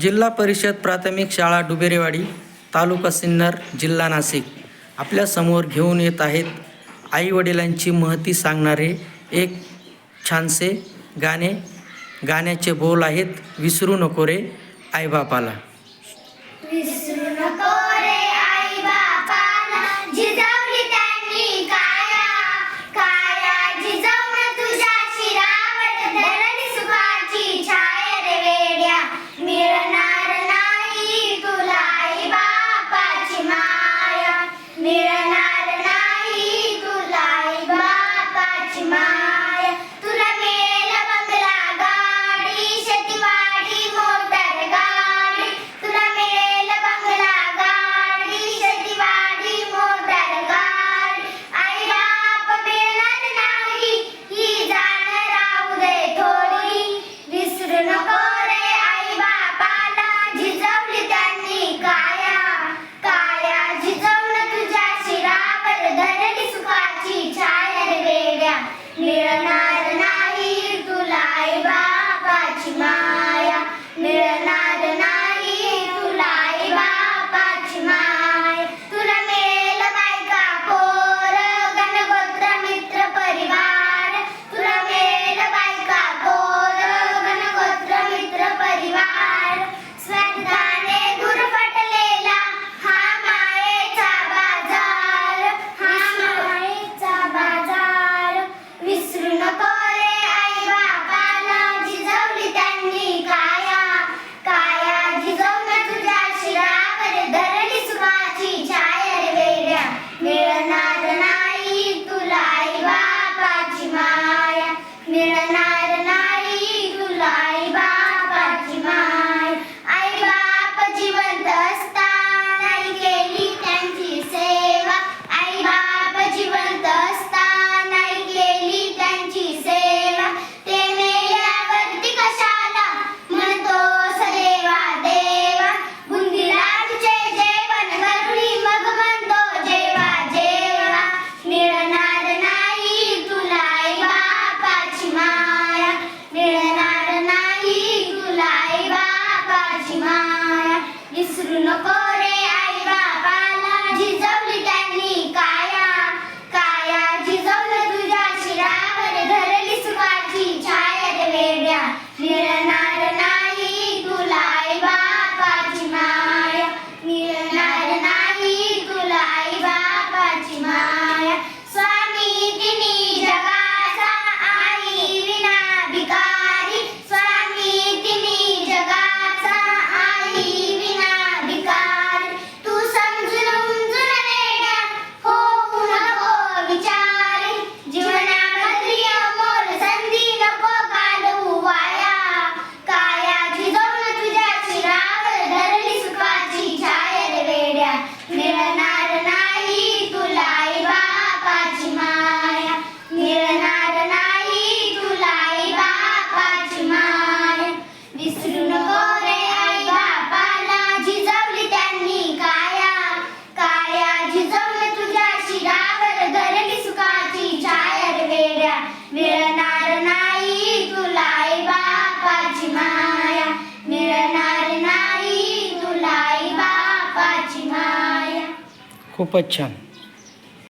जिल्हा परिषद प्राथमिक शाळा डुबेरेवाडी तालुका सिन्नर जिल्हा नाशिक. आपल्यासमोर घेऊन येत आहेत आईवडिलांची महती सांगणारे एक छानसे गाणे. गाण्याचे बोल आहेत विसरू नको रे आईबापाला. खूपच छान.